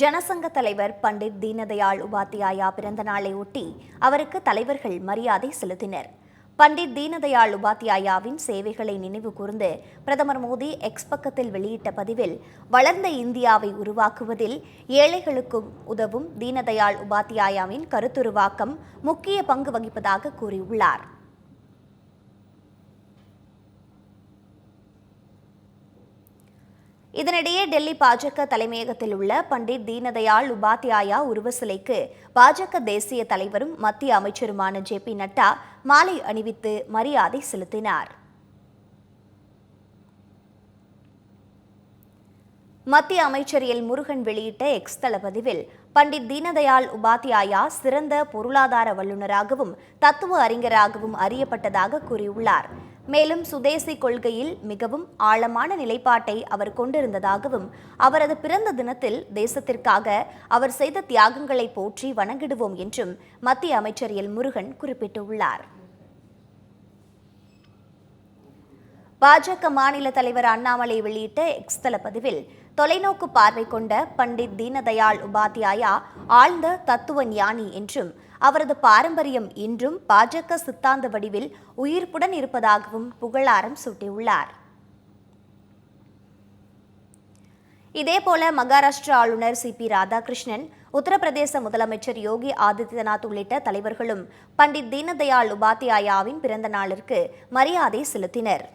ஜனசங்க தலைவர் பண்டிட் தீனதயாள் உபாத்தியாயா பிறந்த நாளை ஒட்டி அவருக்கு தலைவர்கள் மரியாதை செலுத்தினர். பண்டிட் தீனதயாள் உபாத்தியாயாவின் சேவைகளை நினைவு கூர்ந்து பிரதமர் மோடி எக்ஸ் பக்கத்தில் வெளியிட்ட பதிவில் வளர்ந்த இந்தியாவை உருவாக்குவதில் ஏழைகளுக்கும் உதவும் தீனதயாள் உபாத்தியாயாவின் கருத்துருவாக்கம் முக்கிய பங்கு வகிப்பதாக கூறியுள்ளார். இதனிடையே டெல்லி பாஜக தலைமையகத்தில் உள்ள பண்டிட் தீனதயாள் உபாத்யாயா உருவ சிலைக்கு பாஜக தேசிய தலைவரும் மத்திய அமைச்சருமான ஜே பி நட்டா மாலை அணிவித்து மரியாதை செலுத்தினார். மத்திய அமைச்சர் எல். முருகன் வெளியிட்ட எக்ஸ் தளபதிவில் பண்டிட் தீனதயாள் உபாத்யாயா சிறந்த பொருளாதார வல்லுநராகவும் தத்துவ அறிஞராகவும் அறியப்பட்டதாக கூறியுள்ளார். மேலும் சுதேசி கொள்கையில் மிகவும் ஆழமான நிலைப்பாட்டை அவர் கொண்டிருந்ததாகவும் அவரது பிறந்த தினத்தில் தேசத்திற்காக அவர் செய்த தியாகங்களை போற்றி வணங்கிடுவோம் என்றும் மத்திய அமைச்சர் எல் முருகன் குறிப்பிட்டுள்ளார். பாஜக மாநில தலைவர் அண்ணாமலை வெளியிட்ட எக்ஸ் பதிவில் தொலைநோக்கு பார்வை கொண்ட பண்டிட் தீனதயாள் உபாத்யாயா ஆழ்ந்த தத்துவ ஞானி என்றும் அவரது பாரம்பரியம் இன்றும் பாஜக சித்தாந்த வடிவில் உயிர்ப்புடன் இருப்பதாகவும் புகழாரம் சூட்டியுள்ளார். இதேபோல மகாராஷ்டிரா ஆளுநர் சி. பி. ராதாகிருஷ்ணன் உத்தரப்பிரதேச முதலமைச்சர் யோகி ஆதித்யநாத் உள்ளிட்ட தலைவர்களும் பண்டிட் தீனதயாள் உபாத்யாயாவின் பிறந்த நாளிற்கு மரியாதை செலுத்தினர்.